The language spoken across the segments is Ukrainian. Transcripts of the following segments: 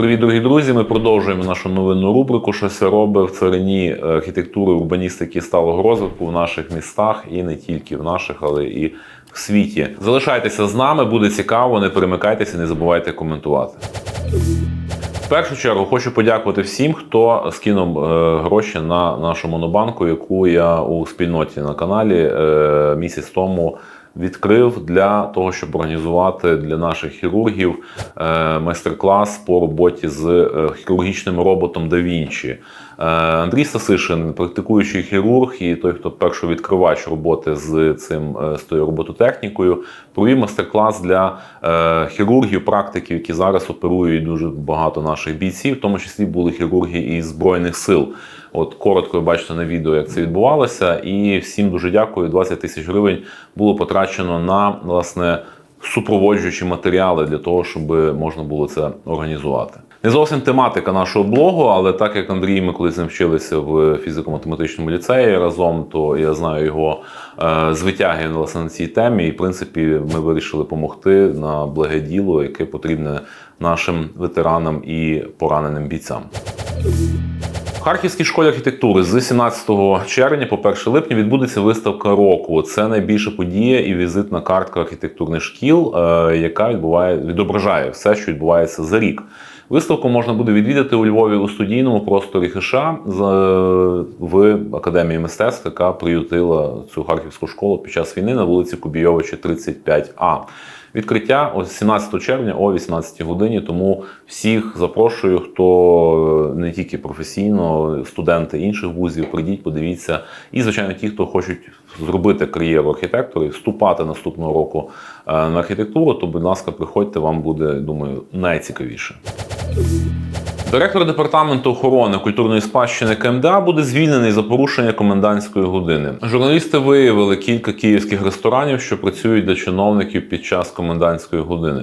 Привіт, дорогі друзі! Ми продовжуємо нашу новинну рубрику «Що ся робить в царині архітектури, урбаністики сталого розвитку в наших містах і не тільки в наших, але і в світі. Залишайтеся з нами, буде цікаво, не перемикайтеся, не забувайте коментувати. В першу чергу хочу подякувати всім, хто скинув е, гроші на нашу монобанку, яку я у спільноті на каналі е, місяць тому відкрив для того, щоб організувати для наших хірургів е, майстер-клас по роботі з е, хірургічним роботом Da Vinci. Е, Андрій Сасишин, практикуючий хірург, і той, хто першовідкривач роботи з цим з тою робототехнікою, провів майстер-клас для хірургів, практиків, які зараз оперують дуже багато наших бійців, в тому числі були хірурги із збройних сил. От коротко ви бачите на відео, як це відбувалося. І всім дуже дякую. 20 тисяч гривень було потрачено на власне супроводжуючі матеріали для того, щоб можна було це організувати. Не зовсім тематика нашого блогу, але так як Андрій, ми колись з ним вчилися в фізико-математичному ліцеї разом, то я знаю його е, звитяги власне на цій темі. І в принципі, ми вирішили допомогти на благе діло, яке потрібне нашим ветеранам і пораненим бійцям. Харківській школі архітектури з 17 червня по 1 липня відбудеться виставка року. Це найбільша подія і візитна картка архітектурних шкіл, е, яка відбуває відображає все, що відбувається за рік. Виставку можна буде відвідати у Львові у студійному просторі ХШ в Академії мистецтв, яка приютила цю харківську школу під час війни на вулиці Кубійовича, 35А. Відкриття ось 17 червня о 18 годині. Тому всіх запрошую, хто не тільки професійно, студенти інших вузів, прийдіть, подивіться. І, звичайно, ті, хто хочуть зробити кар'єру архітектора і вступати наступного року е, на архітектуру, то, будь ласка, приходьте, вам буде, думаю, найцікавіше. Директор департаменту охорони культурної спадщини КМДА буде звільнений за порушення комендантської години. Журналісти виявили кілька київських ресторанів, що працюють для чиновників під час комендантської години.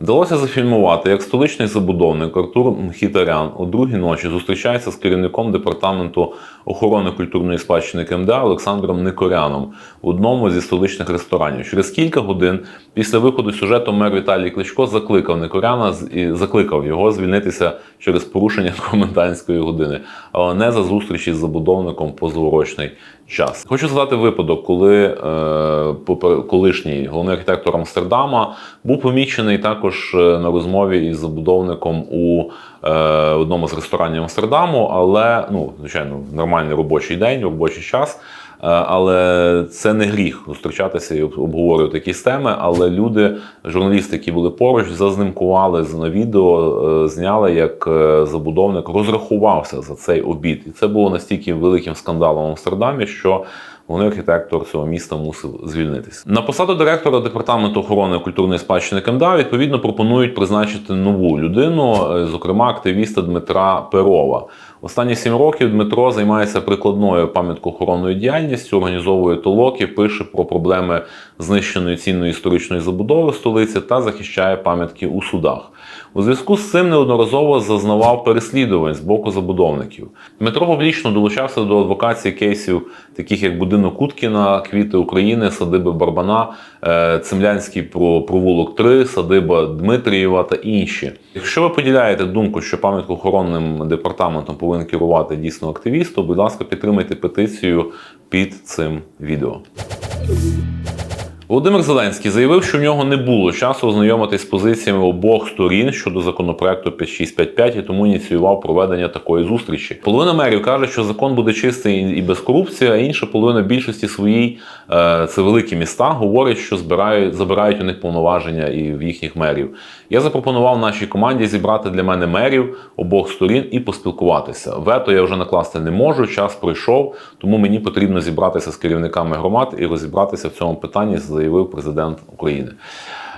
Вдалося зафільмувати, як столичний забудовник Артур Мхітарян у другій ночі зустрічається з керівником департаменту охорони культурної спадщини КМДА Олександром Никоряном в одному зі столичних ресторанів. Через кілька годин після виходу сюжету мер Віталій Кличко закликав Никоряна і закликав його звільнитися через порушення комендантської години, але не за зустрічі з забудовником позаурочний час. Хочу згадати випадок, коли е, колишній головний архітектор Амстердама був помічений також е, на розмові із забудовником у е, одному з ресторанів Амстердаму, але ну, звичайно, нормальний робочий день, робочий час. Е, Але це не гріх зустрічатися і обговорювати якісь теми. Але люди, журналісти, які були поруч, зазнимкували на відео, е, зняли, як забудовник розрахувався за цей обід. І це було настільки великим скандалом в Амстердамі, що Головний архітектор цього міста мусив звільнитися. На посаду директора департаменту охорони культурної спадщини КМДА відповідно пропонують призначити нову людину, е, зокрема активіста Дмитра Перова. Останні сім років Дмитро займається прикладною пам'яткоохоронною діяльністю, організовує толоки, пише про проблеми знищеної цінної історичної забудови столиці та захищає пам'ятки у судах. У зв'язку з цим неодноразово зазнавав переслідувань з боку забудовників. Дмитро публічно долучався до адвокації кейсів, таких як будинок Куткіна, Квіти України, садиби Барбана, е, Цемлянський про- провулок 3, садиба Дмитрієва та інші. Якщо ви поділяєте думку, що пам'яткоохоронним департаментом повинен керувати дійсно активіст, то, будь ласка, підтримайте петицію під цим відео. Володимир Зеленський заявив, що в нього не було часу ознайомитись з позиціями обох сторін щодо законопроекту 5655 і тому ініціював проведення такої зустрічі. Половина мерів каже, що закон буде чистий і без корупції, а інша половина більшості своїй е, це великі міста, говорить, що збирають забирають у них повноваження і в їхніх мерів. Я запропонував нашій команді зібрати для мене мерів обох сторін і поспілкуватися. Вето я вже накласти не можу. Час пройшов, тому мені потрібно зібратися з керівниками громад і розібратися в цьому питанні, заявив президент України.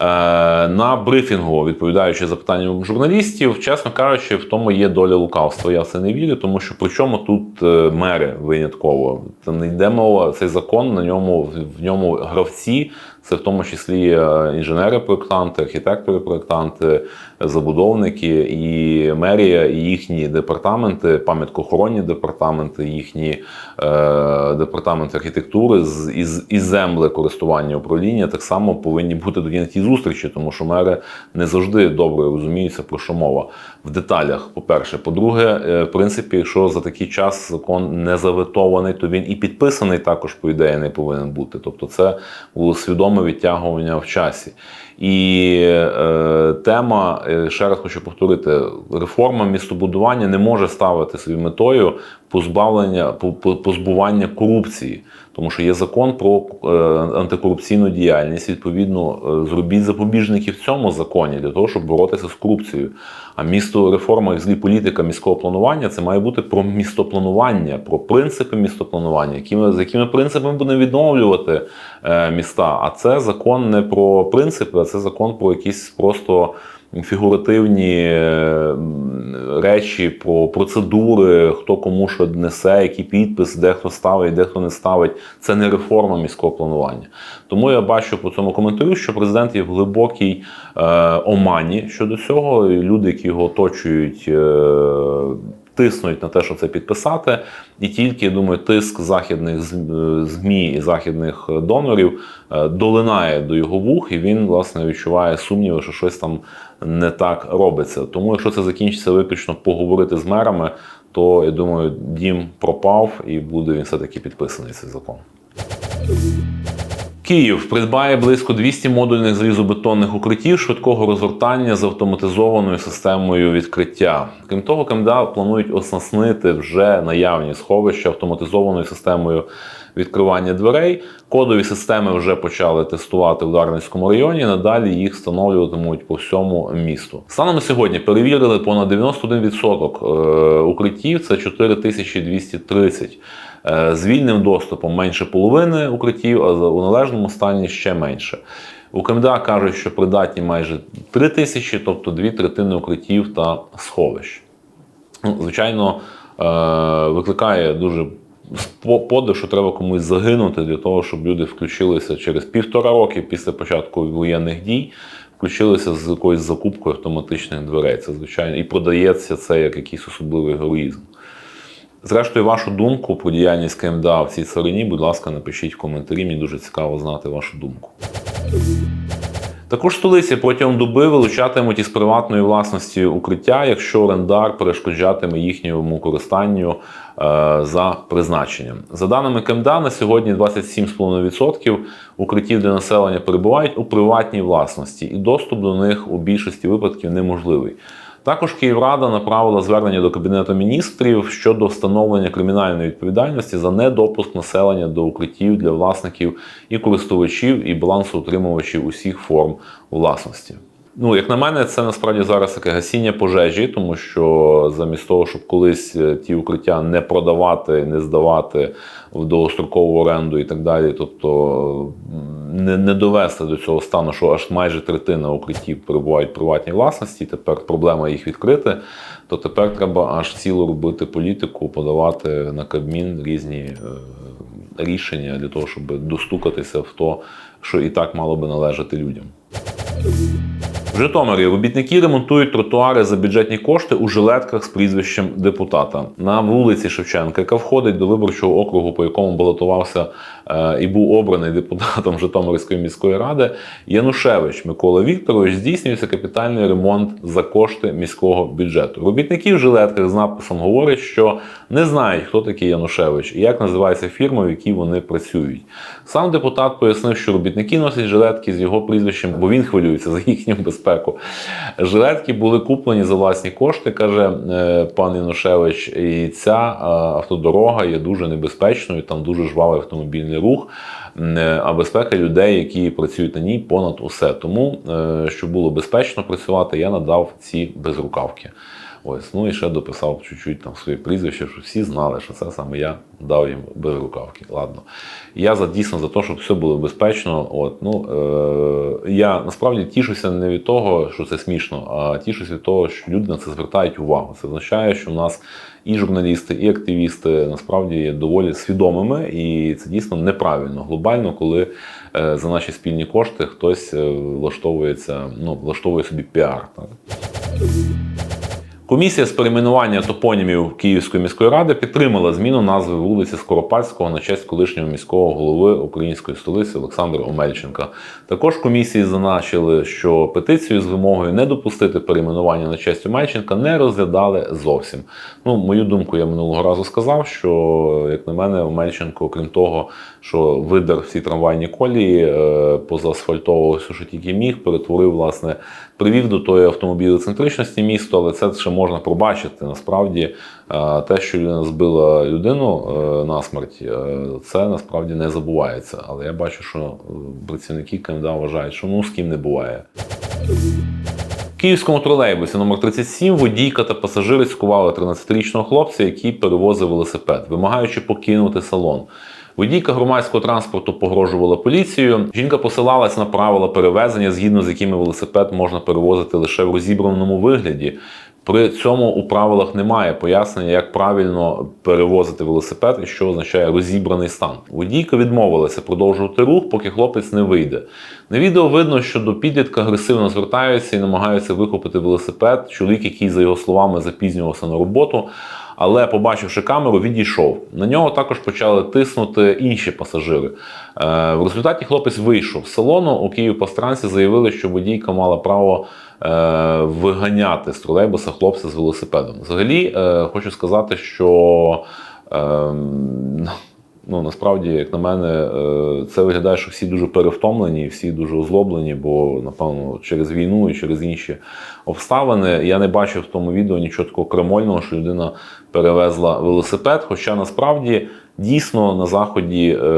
Е, На брифінгу, відповідаючи запитанням журналістів, чесно кажучи, в тому є доля лукавства. Я в це не вірю, тому що при чому тут е, мери винятково? Це не йде мова, цей закон на ньому в ньому гравці Це в тому числі е, інженери-проєктанти, архітектори-проєктанти, забудовники і мерія, і їхні департаменти, пам'яткоохоронні департаменти, їхні е, департаменти архітектури з із, із земли користування управління так само повинні бути тоді на тій зустрічі, тому що мери не завжди добре розуміються про що мова в деталях. По-перше, по-друге, е, в принципі, якщо за такий час закон не заветований, то він і підписаний також, по ідеї, не повинен бути. Тобто, це було свідоме відтягування в часі. І е, тема, е, ще раз хочу повторити, реформа містобудування не може ставити собі метою позбавлення по- по- позбування корупції, тому що є закон про е, антикорупційну діяльність. Відповідно, е, зробіть запобіжники в цьому законі для того, щоб боротися з корупцією. А місто реформа і взагалі політика міського планування це має бути про містопланування, про принципи містопланування, якими за якими принципами будемо відновлювати е, міста. А це закон не про принципи, а це закон про якісь просто фігуративні е, речі, про процедури, хто кому що несе, який підпис, де хто ставить, де хто не ставить. Це не реформа міського планування. Тому я бачу по цьому коментарю, що президент є в глибокій е, омані щодо цього. І люди, які його оточують. Е, Тиснуть на те, що це підписати, і тільки я думаю, тиск західних е, змі і західних е, донорів е, долинає до його вух, і він власне відчуває сумніви, що щось там не так робиться. Тому, якщо це закінчиться виключно поговорити з мерами, то я думаю, дім пропав і буде він все таки підписаний цей закон. Київ придбає близько 200 модульних залізобетонних укриттів швидкого розгортання з автоматизованою системою відкриття. Крім того, КМДА планують оснастити вже наявні сховища автоматизованою системою відкривання дверей. Кодові системи вже почали тестувати в Дарницькому районі. Надалі їх встановлюватимуть по всьому місту. Станом сьогодні перевірили понад 91% е, укриттів. Це 4230. Е, З вільним доступом менше половини укриттів, а у належному стані ще менше. У КМДА кажуть, що придатні майже 3 тисячі, тобто дві третини укриттів та сховищ. Ну, звичайно, е, викликає дуже подив, що треба комусь загинути для того, щоб люди включилися через півтора роки після початку воєнних дій, включилися з якоюсь закупкою автоматичних дверей. Це звичайно і продається це як якийсь особливий героїзм. Зрештою, вашу думку про діяльність КМДА в цій царині, будь ласка, напишіть в коментарі. Мені дуже цікаво знати вашу думку. Також столиці протягом доби вилучатимуть із приватної власності укриття, якщо орендар перешкоджатиме їхньому користанню за призначенням. За даними КМДА, на сьогодні 27,5% укриттів для населення перебувають у приватній власності, і доступ до них у більшості випадків неможливий. Також Київрада направила звернення до Кабінету міністрів щодо встановлення кримінальної відповідальності за недопуск населення до укриттів для власників і користувачів і балансоутримувачів усіх форм власності. Ну, як на мене, це насправді зараз таке гасіння пожежі, тому що замість того, щоб колись е, ті укриття не продавати, не здавати в довгострокову оренду і так далі, тобто не, не довести до цього стану, що аж майже третина укриттів перебувають в приватній власності, тепер проблема їх відкрити, то тепер треба аж цілу робити політику, подавати на Кабмін різні е, рішення для того, щоб достукатися в то, що і так мало би належати людям. В Житомирі робітники ремонтують тротуари за бюджетні кошти у жилетках з прізвищем депутата. На вулиці Шевченка, яка входить до виборчого округу, по якому балотувався і був обраний депутатом Житомирської міської ради. Янушевич Микола Вікторович здійснюється капітальний ремонт за кошти міського бюджету. Робітники в жилетках з написом говорять, що не знають, хто такий Янушевич і як називається фірма, в якій вони працюють. Сам депутат пояснив, що робітники носять жилетки з його прізвищем, бо він хвилюється за їхню безпеку. Жилетки були куплені за власні кошти, каже е, пан Янушевич. І ця е, автодорога є дуже небезпечною, там дуже жвавий автомобільний рух. Е, А безпека людей, які працюють на ній, понад усе. Тому, е, щоб було безпечно працювати, я надав ці безрукавки. Ось, ну і ще дописав чуть-чуть там своє прізвище, щоб всі знали, що це саме я дав їм безрукавки. Ладно. Я за дійсно за те, щоб все було безпечно. От, ну, е, я насправді тішуся не від того, що це смішно, а тішуся від того, що люди на це звертають увагу. Це означає, що в нас і журналісти, і активісти насправді є доволі свідомими, і це дійсно неправильно глобально, коли е, за наші спільні кошти хтось е, влаштовується, ну влаштовує собі піар. Так? Комісія з перейменування топонімів Київської міської ради підтримала зміну назви вулиці Скоропадського на честь колишнього міського голови української столиці Олександра Омельченка. Також комісії зазначили, що петицію з вимогою не допустити перейменування на честь Омельченка не розглядали зовсім. Ну, мою думку, я минулого разу сказав, що як на мене, Омельченко, окрім того, що видер всі трамвайні колії, е, позаасфальтовував все, що тільки міг, перетворив, власне, привів до тої автомобілецентричності міста, але це ще можна пробачити. Насправді, е, те, що людина збила людину е, на смерть, це насправді не забувається. Але я бачу, що працівники КМДА вважають, що ну з ким не буває. Київському тролейбусі номер 37 водійка та пасажири скували 13-річного хлопця, який перевозив велосипед, вимагаючи покинути салон. Водійка громадського транспорту погрожувала поліцією. Жінка посилалась на правила перевезення, згідно з якими велосипед можна перевозити лише в розібраному вигляді. При цьому у правилах немає пояснення, як правильно перевозити велосипед і що означає розібраний стан. Водійка відмовилася продовжувати рух, поки хлопець не вийде. На відео видно, що до підлітка агресивно звертаються і намагаються вихопити велосипед. Чоловік, який, за його словами, запізнювався на роботу. Але, побачивши камеру, відійшов. На нього також почали тиснути інші пасажири. Е, в результаті хлопець вийшов з салону. У Київпастранці заявили, що водійка мала право е, виганяти з тролейбуса хлопця з велосипедом. Взагалі, е, хочу сказати, що. Ну, насправді, як на мене, е, це виглядає, що всі дуже перевтомлені, всі дуже озлоблені, бо, напевно, через війну і через інші обставини я не бачив в тому відео нічого такого кремольного, що людина перевезла велосипед. Хоча насправді дійсно на заході е,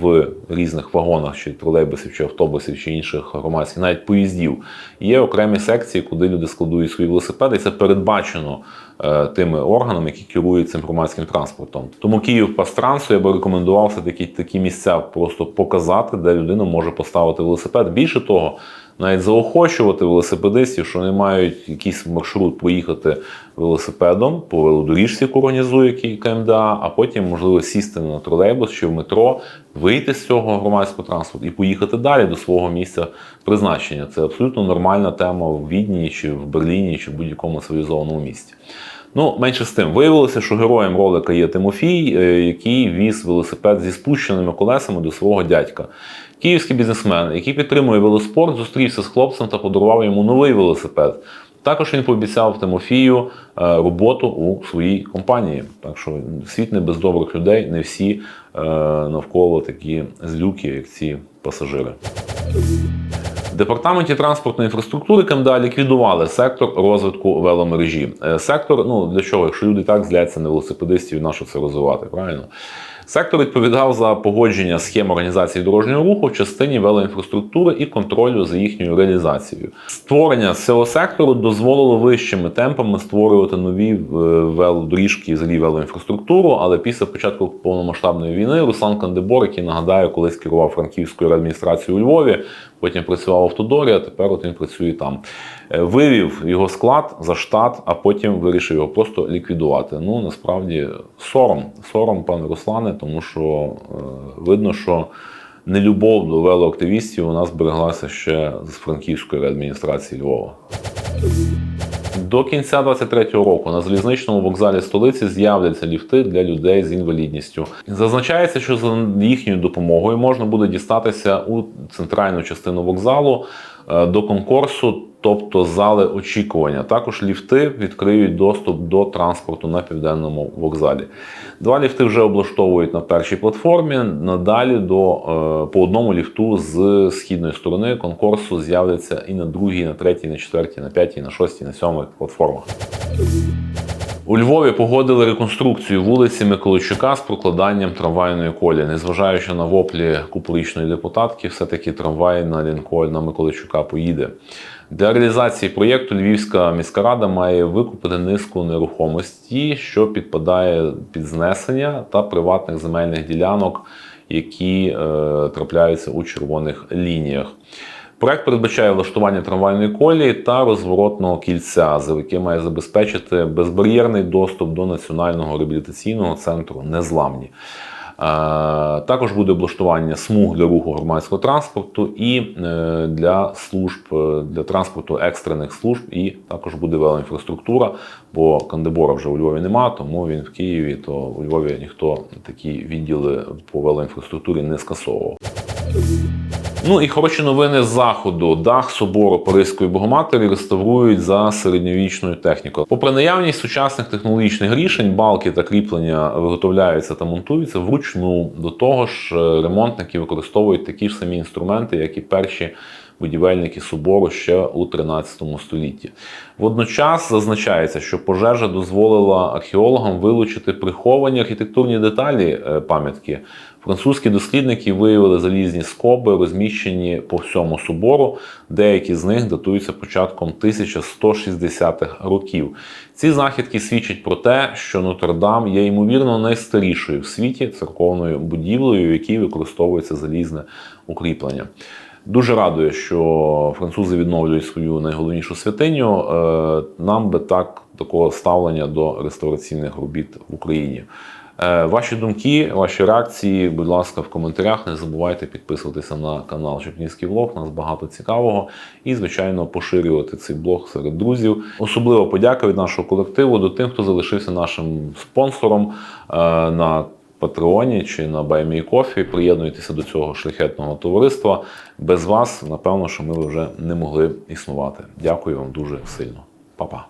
в різних вагонах, чи тролейбусів, чи автобусів, чи інших громадських, навіть поїздів, є окремі секції, куди люди складують свої велосипеди, і це передбачено е, тими органами, які керують цим громадським транспортом. Тому Київ пастрансу я би рекомендував все таки такі місця просто показати, де людина може поставити велосипед. Більше того, навіть заохочувати велосипедистів, що вони мають якийсь маршрут поїхати велосипедом по велодоріжці, яку організує КМДА, а потім можливо сісти на тролейбус чи в метро, вийти з цього громадського транспорту і поїхати далі до свого місця призначення. Це абсолютно нормальна тема в Відні чи в Берліні чи в будь-якому цивілізованому місті. Ну, менше з тим, виявилося, що героєм ролика є Тимофій, е, який віз велосипед зі спущеними колесами до свого дядька. Київський бізнесмен, який підтримує велоспорт, зустрівся з хлопцем та подарував йому новий велосипед. Також він пообіцяв Тимофію е, роботу у своїй компанії. Так що світ не без добрих людей, не всі навколо такі злюки, як ці пасажири. В департаменті транспортної інфраструктури КМДА ліквідували сектор розвитку веломережі. Е, Сектор, ну для чого, якщо люди так зляться на велосипедистів, на що це розвивати, правильно? Сектор відповідав за погодження схем організації дорожнього руху в частині велоінфраструктури і контролю за їхньою реалізацією. Створення цього сектору дозволило вищими темпами створювати нові е, велодоріжки і взагалі велоінфраструктуру. Але після початку повномасштабної війни Руслан Кандебор, який нагадаю, колись керував Франківською адміністрацією у Львові, потім працював в Автодорі, а тепер от він працює там. Е, Вивів його склад за штат, а потім вирішив його просто ліквідувати. Ну насправді сором, сором, пане Руслане, тому що е, видно, що нелюбов до велоактивістів у нас збереглася ще з франківської адміністрації Львова. До кінця 2023 року на залізничному вокзалі столиці з'являться ліфти для людей з інвалідністю. Зазначається, що за їхньою допомогою можна буде дістатися у центральну частину вокзалу е, до конкурсу, тобто зали очікування. Також ліфти відкриють доступ до транспорту на південному вокзалі. Два ліфти вже облаштовують на першій платформі. Надалі до е, по одному ліфту з східної сторони конкурсу з'являться і на другій, на третій, на четвертій, на п'ятій, на шостій, на сьомій платформах. У Львові погодили реконструкцію вулиці Миколайчука з прокладанням трамвайної колії. Незважаючи на воплі купурічної депутатки, все-таки трамвай на Лінколь на Миколайчука поїде. Для реалізації проєкту Львівська міська рада має викупити низку нерухомості, що підпадає під знесення та приватних земельних ділянок, які е, трапляються у червоних лініях. Проект передбачає влаштування трамвайної колії та розворотного кільця, за яке має забезпечити безбар'єрний доступ до національного реабілітаційного центру Незламні. Е, Також буде облаштування смуг для руху громадського транспорту і е, для служб е, для транспорту екстрених служб, і також буде велоінфраструктура, бо Кандебора вже у Львові нема, тому він в Києві, то у Львові ніхто такі відділи по велоінфраструктурі не скасовував. Ну і хороші новини з заходу. Дах собору Паризької Богоматері реставрують за середньовічною технікою. Попри наявність сучасних технологічних рішень, балки та кріплення виготовляються та монтуються вручну. До того ж, е, ремонтники використовують такі ж самі інструменти, як і перші будівельники собору ще у 13 столітті. Водночас зазначається, що пожежа дозволила археологам вилучити приховані архітектурні деталі е, пам'ятки. Французькі дослідники виявили залізні скоби, розміщені по всьому собору. Деякі з них датуються початком 1160-х років. Ці знахідки свідчать про те, що Нотр-Дам є ймовірно найстарішою в світі церковною будівлею, в якій використовується залізне укріплення. Дуже радує, що французи відновлюють свою найголовнішу святиню. Е, Нам би так такого ставлення до реставраційних робіт в Україні. Е, Ваші думки, ваші реакції, будь ласка, в коментарях. Не забувайте підписуватися на канал Чепнівський влог. Нас багато цікавого. І, звичайно, поширювати цей блог серед друзів. Особливо подяка від нашого колективу до тим, хто залишився нашим спонсором е, на Патреоні чи на BuyMeCoffee. Приєднуйтеся до цього шляхетного товариства. Без вас, напевно, що ми вже не могли існувати. Дякую вам дуже сильно. Па-па.